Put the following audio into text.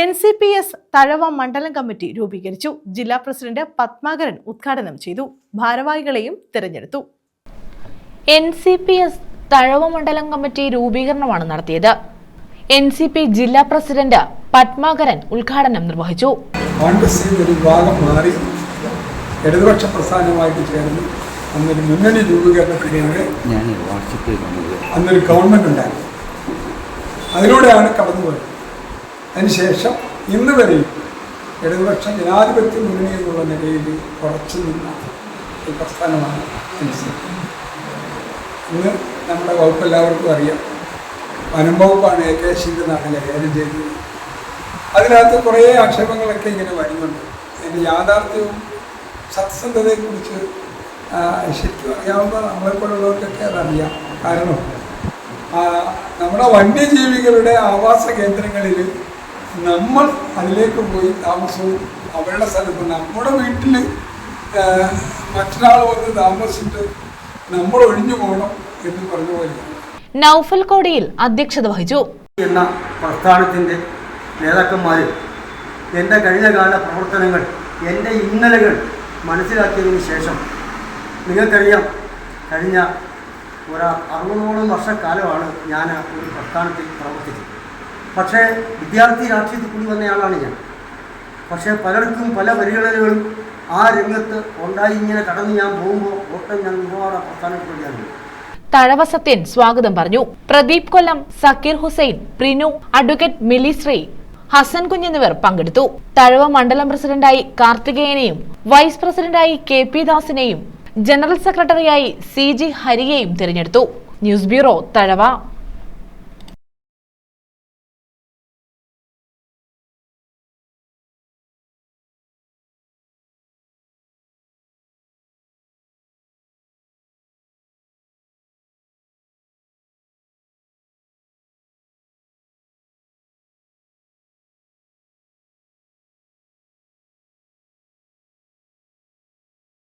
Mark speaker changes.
Speaker 1: N C P S Thazhava മണ്ഡലം committee രൂപീകരിച്ചു. ജില്ലാ പ്രസിഡന്റ് പത്മാകരൻ ഉദ്ഘാടനം ചെയ്തു. ഭാരവാഹികളെയും തിരഞ്ഞെടുത്തു.
Speaker 2: N C P S Thazhava മണ്ഡലം കമ്മിറ്റി രൂപീകരണമാണ് നടത്തിയത്. എൻ സി പി ജില്ലാ പ്രസിഡന്റ് പത്മാകരൻ ഉദ്ഘാടനം നിർവഹിച്ചു.
Speaker 3: കോൺഗ്രസിൽ ഒരു വിഭാഗം മാറി ഇടതുപക്ഷ പ്രസ്ഥാനമായിട്ട് ചേർന്ന് അന്നൊരു മുന്നണി
Speaker 4: രൂപീകരണത്തിനെതിരെ
Speaker 3: അന്നൊരു ഗവൺമെന്റ് ഉണ്ടായിരുന്നു അതിലൂടെയാണ് കടന്നുപോയത്. അതിനുശേഷം ഇന്ന് വരെയും ഇടതുപക്ഷ ജനാധിപത്യ മുന്നണി എന്നുള്ള നിലയിൽ ഉറച്ചു നിന്ന ഒരു പ്രസ്ഥാനമാണ് ഇന്ന് നമ്മുടെ വകുപ്പ് എല്ലാവർക്കും അറിയാം. വനം വകുപ്പാണ് എ കെ ശീലനാണ് കൈകാര്യം ചെയ്തത്. അതിനകത്ത് കുറേ ആക്ഷേപങ്ങളൊക്കെ ഇങ്ങനെ വരുന്നുണ്ട്. അതിന്റെ യാഥാർത്ഥ്യവും സത്യസന്ധതയെക്കുറിച്ച് ശരിക്കും അറിയാവുന്ന നമ്മളെപ്പോലുള്ളവർക്കൊക്കെ അതറിയാം. കാരണം നമ്മുടെ വന്യജീവികളുടെ ആവാസ കേന്ദ്രങ്ങളിൽ നമ്മൾ അതിലേക്ക് പോയി താമസവും അവരുടെ സ്ഥലത്ത് നമ്മുടെ വീട്ടിൽ മറ്റൊരാൾ വന്ന് താമസിച്ചിട്ട് നമ്മൾ ഒഴിഞ്ഞു പോകണം എന്ന് പറഞ്ഞ പോലെയാണ്
Speaker 2: നൌഫൽ കോടിയിൽ അധ്യക്ഷത വഹിച്ചു.
Speaker 5: എന്ന പ്രസ്ഥാനത്തിന്റെ നേതാക്കന്മാർ എന്റെ കഴിഞ്ഞകാല പ്രവർത്തനങ്ങൾ എന്റെ ഇന്നലകൾ മനസ്സിലാക്കിയതിന് ശേഷം നിങ്ങൾക്കറിയാം കഴിഞ്ഞ ഒരു അറുപതോളം വർഷക്കാലമാണ് ഞാൻ ഒരു പ്രസ്ഥാനത്തിൽ പ്രവർത്തിച്ചത്. പക്ഷേ വിദ്യാർത്ഥി രാഷ്ട്രീയത്തിൽ കൂടി വന്നയാളാണ് ഞാൻ. പക്ഷേ പലർക്കും പല പരിഗണനകളും ആ രംഗത്ത് ഉണ്ടായി ഇങ്ങനെ കടന്ന് ഞാൻ പോകുമ്പോൾ ഓട്ടം ഞാൻ ഒരുപാട് പ്രസ്ഥാനപ്പെടുകയാണ്
Speaker 2: തഴവ സത്യൻ സ്വാഗതം പറഞ്ഞു. പ്രദീപ് കൊല്ലം സക്കീർ ഹുസൈൻ പ്രിനു അഡ്വക്കേറ്റ് മിലിശ്രീ ഹസൻ കുഞ്ഞ് എന്നിവർ പങ്കെടുത്തു. തഴവ മണ്ഡലം പ്രസിഡന്റായി കാർത്തികേയനെയും വൈസ് പ്രസിഡന്റായി കെ പി ദാസിനെയും ജനറൽ സെക്രട്ടറിയായി സി ജി ഹരിയെയും തിരഞ്ഞെടുത്തു. News bureau Thazhava.